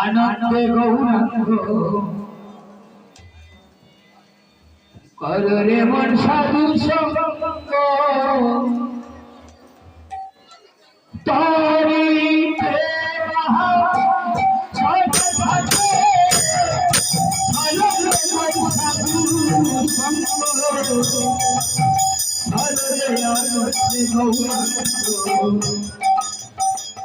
আনন্দে গৌরাঙ্গ। কররে মন সাধু সঙ্গ। তারি প্রেমা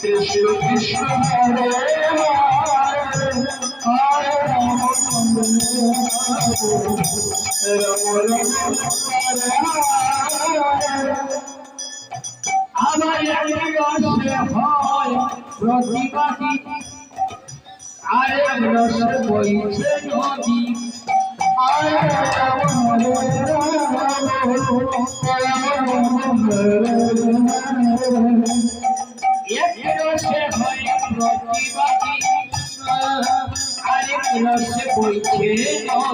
কৃষ্ণ কৃষ্ণ হরে হরে হরে রাম রাম রাম হরে হরে আমার রসে হয় প্রতিবাদী আরে রসে বইছে নদী আরেক রসে বইছে? নদী